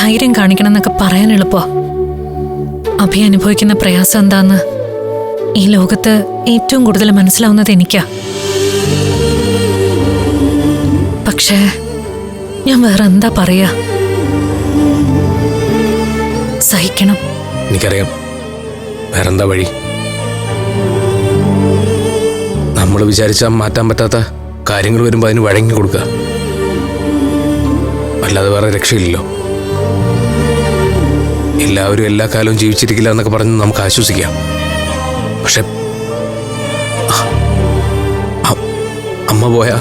ധൈര്യം കാണിക്കണം എന്നൊക്കെ പറയാൻ എളുപ്പമാ. അഭി അനുഭവിക്കുന്ന പ്രയാസം എന്താന്ന് ഈ ലോകത്ത് ഏറ്റവും കൂടുതൽ മനസ്സിലാവുന്നത് എനിക്കാ. പക്ഷേ ഞാൻ വേറെ എന്താ പറയാ? സഹിക്കണം. എനിക്കറിയാം. വേറെന്താ വഴി? നമ്മൾ വിചാരിച്ചാൽ മാറ്റാൻ പറ്റാത്ത കാര്യങ്ങൾ വരുമ്പോൾ അതിന് വഴങ്ങി കൊടുക്കുക അല്ലാതെ വേറെ രക്ഷയില്ലല്ലോ. എല്ലാവരും എല്ലാ കാലവും ജീവിച്ചിരിക്കില്ല എന്നൊക്കെ പറഞ്ഞ് നമുക്ക് ആശ്വസിക്കാം. പക്ഷെ അമ്മ പോയാ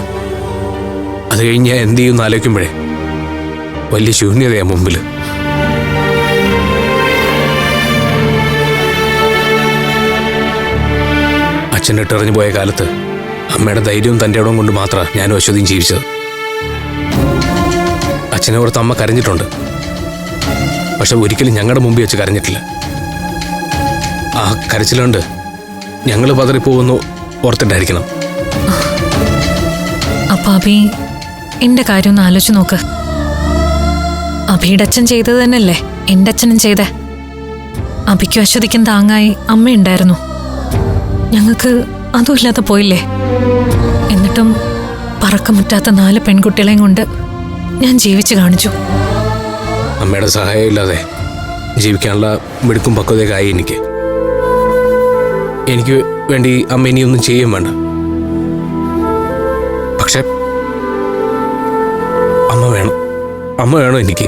അത് കഴിഞ്ഞ് ഞാൻ എന്ത് ചെയ്യുമെന്ന് ആലോചിക്കുമ്പോഴേ വലിയ ശൂന്യതയാണ് മുമ്പിൽ അച്ഛൻ ഇട്ടെറിഞ്ഞു പോയ കാലത്ത് അമ്മയുടെ ധൈര്യവും തന്റെ ഇടവും കൊണ്ട് മാത്രമാണ് ഞാനും അശ്വതിയും ജീവിച്ചത്. അച്ഛനെ ഓർത്ത് അമ്മ കരഞ്ഞിട്ടുണ്ട്. പക്ഷെ ഒരിക്കലും ഞങ്ങളുടെ മുമ്പിൽ വെച്ച് കരഞ്ഞിട്ടില്ല. ആ കരച്ചിലുണ്ട് ഞങ്ങൾ പതറിപ്പോകുന്നു ഓർത്തിട്ടായിരിക്കണം. അപ്പൊ അഭി എന്റെ കാര്യം ഒന്ന് ആലോചിച്ച് നോക്ക്. അഭിയുടെ അച്ഛൻ ചെയ്തത് തന്നെയല്ലേ? എന്റെ അച്ഛനും ചെയ്തേ. അഭിക്കും അശ്വതിക്കും താങ്ങായി അമ്മയുണ്ടായിരുന്നു ഞങ്ങൾക്ക് അതുമില്ലാതെ പോയില്ലേ? എന്നിട്ടും പറക്കമുറ്റാത്ത നാല് പെൺകുട്ടികളെയും കൊണ്ട് ഞാൻ ജീവിച്ചു കാണിച്ചു. അമ്മയുടെ സഹായം ഇല്ലാതെ ജീവിക്കാനുള്ള മിടുക്കും പക്വതയൊക്കെ ആയി എനിക്ക്. എനിക്ക് വേണ്ടി അമ്മ ഇനിയൊന്നും ചെയ്യും വേണ്ട. പക്ഷെ അമ്മ വേണം. അമ്മ വേണം എനിക്ക്.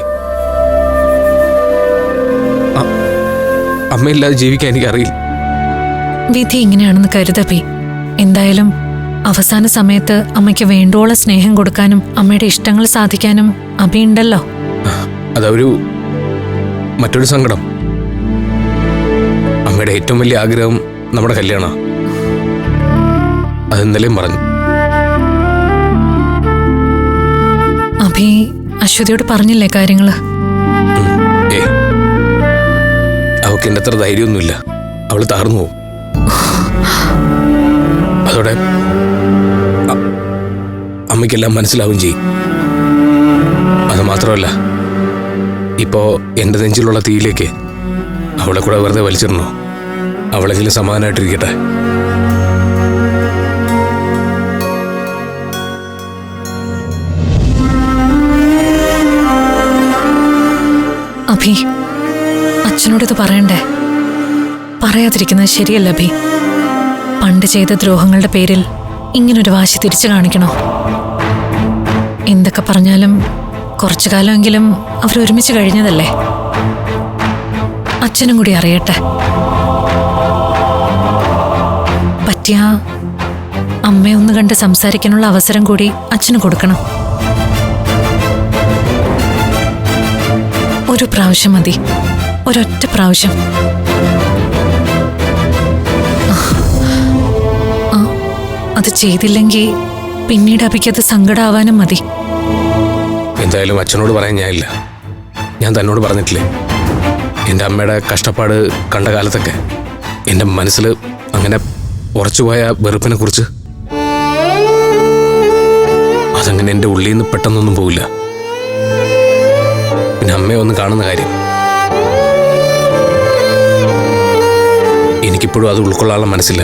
അമ്മയില്ലാതെ ജീവിക്കാൻ എനിക്കറിയില്ല. വിധി ഇങ്ങനെയാണെന്ന് കരുതപ്പി എന്തായാലും അവസാന സമയത്ത് അമ്മയ്ക്ക് വേണ്ടോളം സ്നേഹം കൊടുക്കാനും അമ്മയുടെ ഇഷ്ടങ്ങൾ സാധിക്കാനും അഭി ഉണ്ടല്ലോ. അതൊരു മറ്റൊരു സങ്കടം. അമ്മയുടെ ഏറ്റവും വലിയ ആഗ്രഹം നമ്മുടെ കല്യാണമാണ് അത് ഇന്നലെയും പറഞ്ഞു. അഭി അശ്വതിയോട് പറഞ്ഞില്ലേ കാര്യങ്ങൾ? ഏ അവൾക്ക് എന്റെ അത്ര ധൈര്യമൊന്നുമില്ല. അവൾ താർന്നു പോകും. അതോടെ അമ്മയ്ക്കെല്ലാം മനസ്സിലാവും ചെയ്യും. അത് മാത്രമല്ല ഇപ്പോ എന്റെ നെഞ്ചിലുള്ള തീയിലേക്ക് അവളെ കൂടെ വെറുതെ വലിച്ചിടണോ? അവളെങ്കിലും സമാധാനമായിട്ടിരിക്കട്ടെ അഭി അച്ഛനോടിത് പറയണ്ടേ? പറയാതിരിക്കുന്നത് ശരിയല്ല അഭി. പണ്ട് ചെയ്ത ദ്രോഹങ്ങളുടെ പേരിൽ ഇങ്ങനൊരു വാശി തിരിച്ചു കാണിക്കണോ? എന്തൊക്കെ പറഞ്ഞാലും കുറച്ചു കാലമെങ്കിലും അവർ ഒരുമിച്ച് കഴിഞ്ഞതല്ലേ? അച്ഛനും കൂടി അറിയട്ടെ. പറ്റിയ അമ്മയെ ഒന്ന് കണ്ട് സംസാരിക്കാനുള്ള അവസരം കൂടി അച്ഛന് കൊടുക്കണം. ഒരു പ്രാവശ്യം മതി. ഒരൊറ്റ പ്രാവശ്യം. അത് ചെയ്തില്ലെങ്കിൽ പിന്നീട് അഭിക്കത് സങ്കടാവാനും മതി. എന്തായാലും അച്ഛനോട് പറയാൻ ഞാനില്ല. ഞാൻ തന്നോട് പറഞ്ഞിട്ടില്ലേ? എന്റെ അമ്മയുടെ കഷ്ടപ്പാട് കണ്ട കാലത്തൊക്കെ എന്റെ മനസ്സിൽ അങ്ങനെ ഉറച്ചുപോയ വെറുപ്പിനെ കുറിച്ച് അതങ്ങനെ എന്റെ ഉള്ളിൽ നിന്ന് പെട്ടെന്നൊന്നും പോവില്ല. പിന്നെ അമ്മയെ ഒന്ന് കാണുന്ന കാര്യം. എനിക്കിപ്പോഴും അത് ഉൾക്കൊള്ളാനുള്ള മനസ്സില്ല.